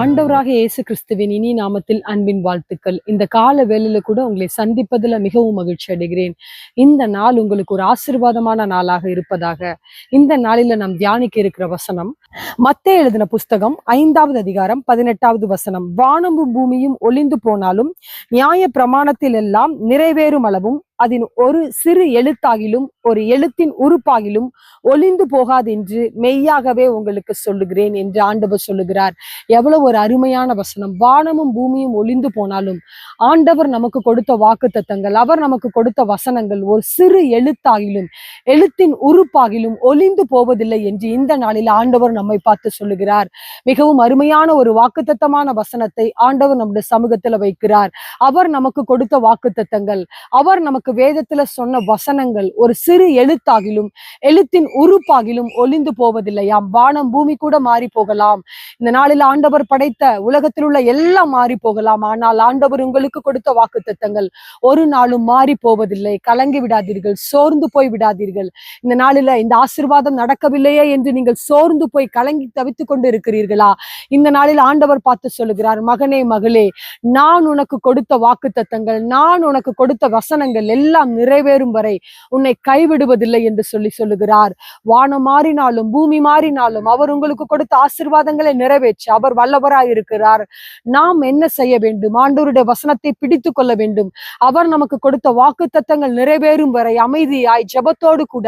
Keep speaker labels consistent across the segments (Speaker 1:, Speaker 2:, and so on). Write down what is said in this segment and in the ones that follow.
Speaker 1: ஆண்டவராக இயேசு கிறிஸ்துவின் இனி நாமத்தில் அன்பின் வாழ்த்துக்கள். இந்த கால வேலையில கூட உங்களை சந்திப்பதில் மிகவும் மகிழ்ச்சி அடைகிறேன். இந்த நாள் உங்களுக்கு ஒரு ஆசீர்வாதமான நாளாக இருப்பதாக. இந்த நாளில நாம் தியானிக்க இருக்கிற வசனம் மத்தே எழுதின புஸ்தகம் ஐந்தாவது அதிகாரம் பதினெட்டாவது வசனம். வானமும் பூமியும் ஒளிந்து போனாலும் நியாய பிரமாணத்தில் எல்லாம் நிறைவேறும் அளவும் அதன் ஒரு சிறு எழுத்தாகிலும் ஒரு எழுத்தின் உறுப்பாகிலும் ஒளிந்து போகாது என்று மெய்யாகவே உங்களுக்கு சொல்லுகிறேன் என்று ஆண்டவர் சொல்லுகிறார். எவ்வளவு ஒரு அருமையான வசனம். வானமும் பூமியும் ஒளிந்து போனாலும் ஆண்டவர் நமக்கு கொடுத்த வாக்கு தத்தங்கள் அவர் நமக்கு கொடுத்த வசனங்கள் ஒரு சிறு எழுத்தாகிலும் எழுத்தின் உறுப்பாகிலும் ஒளிந்து போவதில்லை என்று இந்த நாளில் ஆண்டவர் நம்மை பார்த்து சொல்லுகிறார். மிகவும் அருமையான ஒரு வாக்குத்தத்தமான வசனத்தை ஆண்டவர் நம்முடைய சமூகத்துல வைக்கிறார். அவர் நமக்கு கொடுத்த வாக்குத்தத்தங்கள் அவர் நமக்கு வேதத்துல சொன்ன வசனங்கள் ஒரு சிறு எழுத்தாகிலும் எழுத்தின் உறுப்பாகிலும் ஒளிந்து போவதில்லையாம் வானம் பூமி கூட மாறி போகலாம். இந்த நாளில் ஆண்டவர் படைத்த உலகத்தில் உள்ள எல்லாம் மாறி போகலாம். ஆனால் ஆண்டவர் உங்களுக்கு கொடுத்த வாக்கு தத்தங்கள் ஒரு நாளும் மாறி போவதில்லை. கலங்கி விடாதீர்கள் சோர்ந்து போய் விடாதீர்கள். இந்த நாளில இந்த ஆசீர்வாதம் நடக்கவில்லையே என்று நீங்கள் சோர்ந்து போய் கலங்கி தவித்துக் கொண்டு இருக்கிறீர்களா இந்த நாளில் ஆண்டவர் பார்த்து சொல்லுகிறார் மகனே மகளே நான் உனக்கு கொடுத்த வாக்கு தத்தங்கள் நான் உனக்கு கொடுத்த வசனங்கள் எல்லாம் நிறைவேறும் வரை உன்னை கைவிடுவதில்லை என்று சொல்லி சொல்லுகிறார். வானம் மாறினாலும் பூமி மாறினாலும் அவர் உங்களுக்கு கொடுத்த ஆசீர்வாதங்களை நிறைவேற்றி அவர் வல்லவராய் இருக்கிறார். நாம் என்ன செய்ய வேண்டும்? ஆண்டவருடைய வசனத்தை பிடித்து கொள்ள வேண்டும். அவர் நமக்கு கொடுத்த வாக்குத்தத்தங்கள் நிறைவேறும் வரை அமைதியாய் ஜெபத்தோடு கூட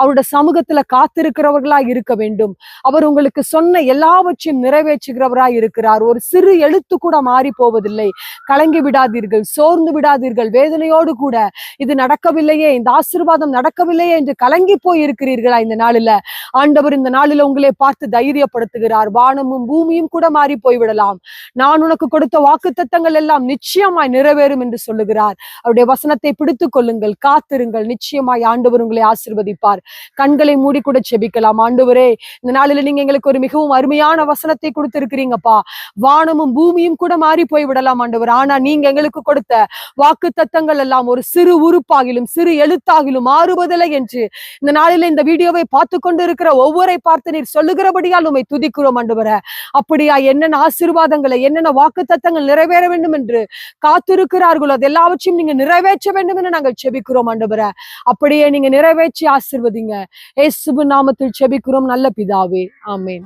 Speaker 1: அவருடைய சமூகத்துல காத்திருக்கிறவர்களாய் இருக்க வேண்டும். அவர் உங்களுக்கு சொன்ன எல்லாவற்றையும் நிறைவேற்றுகிறவராய் இருக்கிறார். ஒரு சிறு எழுத்து கூட மாறி போவதில்லை. கலங்கி விடாதீர்கள் சோர்ந்து விடாதீர்கள் வேதனையோடு கூட இது நடக்கவில்லையே இந்த ஆசீர்வாதம் நடக்கவில்லையே என்று கலங்கி போய் இருக்கிறீர்களா இந்த நாளில? ஆண்டவர் இந்த நாளில உங்களை பார்த்து தைரியப்படுத்துகிறார். வானமும் பூமியும் கூட மாறி போய்விடலாம். நான் உனக்கு கொடுத்த வாக்குத்தத்தங்கள் எல்லாம் நிச்சயமாய் நிறைவேறும் என்று சொல்லுகிறார். அவருடைய வசனத்தை பிடித்துக் கொள்ளுங்கள் காத்திருங்கள். நிச்சயமாய் ஆண்டவர் உங்களை ஆசிர்வதிப்பார். கண்களை மூடி கூட செபிக்கலாம். ஆண்டவரே இந்த நாளில நீங்க எங்களுக்கு ஒரு மிகவும் அருமையான வசனத்தை கொடுத்திருக்கிறீங்கப்பா. வானமும் பூமியும் கூட மாறி போய் விடலாம் ஆண்டவர். ஆனா நீங்க எங்களுக்கு கொடுத்த வாக்கு தத்தங்கள் எல்லாம் ஒரு சிறு உறுப்பாகிலும் சிறு எழுத்தாகிலும் மாறுவதில்லை என்று இந்த நாளில இந்த வீடியோவை பார்த்து கொண்டு இருக்கிற ஒவ்வொரு பார்த்து நீர் சொல்லுகிறபடியால் உண்மை துதிக்கிறோம் அண்டுவர அப்படியா என்னென்ன ஆசீர்வாதங்களை என்னென்ன வாக்கு தத்தங்கள் நிறைவேற வேண்டும் என்று காத்திருக்கிறார்களோ அது எல்லாவற்றையும் நீங்க நிறைவேற்ற வேண்டும் என்று நாங்கள் செபிக்கிறோம் அண்டுவர அப்படியே நீங்க நிறைவேற்றி ஆசிர்வதிங்க. ஏசுபு நாமத்தில் செபிக்கிறோம் நல்ல பிதாவே. ஆமேன்.